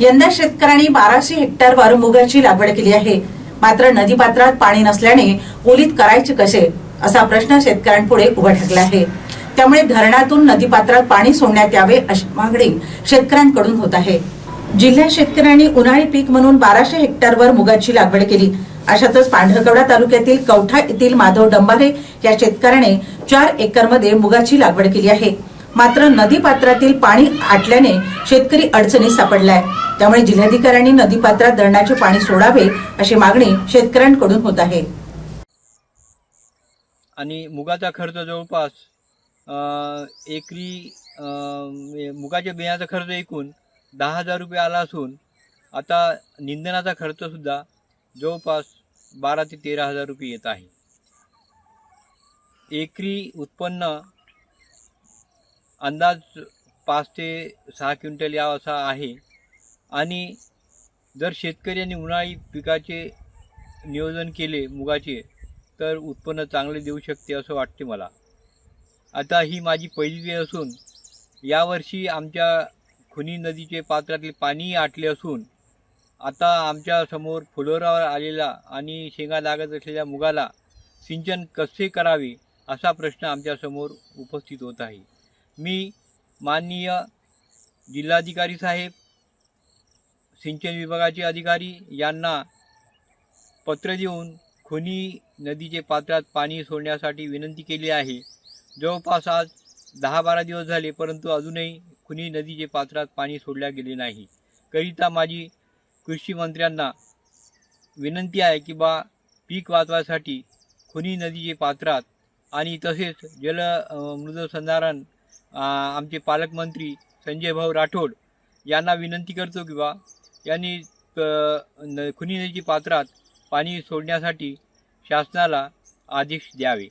यंदा शेतकऱ्यांनी बाराशे हेक्टरवर मुगाची लागवड केली आहे. मात्र नदीपात्रात पाणी नसल्याने ओलीत करायचे कसे असा प्रश्न शेतकऱ्यांपुढे उभा ठाकला आहे. त्यामुळे धरणातून नदीपात्रात पाणी सोडण्यात यावे अशी मागणी शेतकऱ्यांकडून होत आहे. जिल्ह्यात शेतकऱ्यांनी उन्हाळी पीक म्हणून बाराशे हेक्टरवर मुगाची लागवड केली. अशातच पांढरकवडा तालुक्यातील कवठा येथील माधव डंबारे या शेतकऱ्याने चार एकरमध्ये मुगाची लागवड केली आहे. मात्र नदीपात्रातील पाणी आटल्याने शेतकरी अडचणीत सापडलाय. त्यामुळे जिल्हाधिकाऱ्यांनी नदीपात्रात धरणाचे पाणी सोडावे अशी मागणी शेतकऱ्यांकडून होत आहे. आणि मुगाचा खर्च जवळपास एकरी मुगाच्या बियाचा खर्च एकूण दहा हजार रुपये आला असून आता निंदनाचा खर्चसुद्धा जवळपास बारा ते तेरा हजार रुपये येत आहे. एकरी उत्पन्न अंदाज पाच ते सहा क्विंटल या असा आहे. आणि जर शेतकऱ्यांनी उन्हाळी पिकाचे नियोजन केले मुगाचे तर उत्पन्न चांगले देऊ शकते असं वाटते मला. आता ही माझी पहिली वेळ असून यावर्षी आमच्या खुनी नदीचे पात्रातले पाणी आटले असून आता आमच्यासमोर फुलोरावर आलेला आणि शेंगा लागत असलेल्या मुगाला सिंचन कसे करावे असा प्रश्न आमच्यासमोर उपस्थित होत आहे. मी माननीय जिल्हाधिकारी साहेब सिंचन विभागाचे अधिकारी यांना पत्र देऊन खुनी नदीचे पात्रात पाणी सोडण्यासाठी विनंती केली आहे. जवळपास आज दहा बारा दिवस झाले परंतु अजूनही खुनी नदीचे पात्रात पाणी सोडल्या गेले नाही. करिता माझी कृषी मंत्र्यांना विनंती आहे की बा पीक वाचवायसाठी खुनी नदीचे पात्रात आणि तसेच जल मृदसंधारण आमचे पालकमंत्री संजय भाऊ राठोड यांना विनंती करतो की बा यांनी न- खुनी नदीची पात्रात पाणी सोडण्यासाठी शासनाला आदेश द्यावे.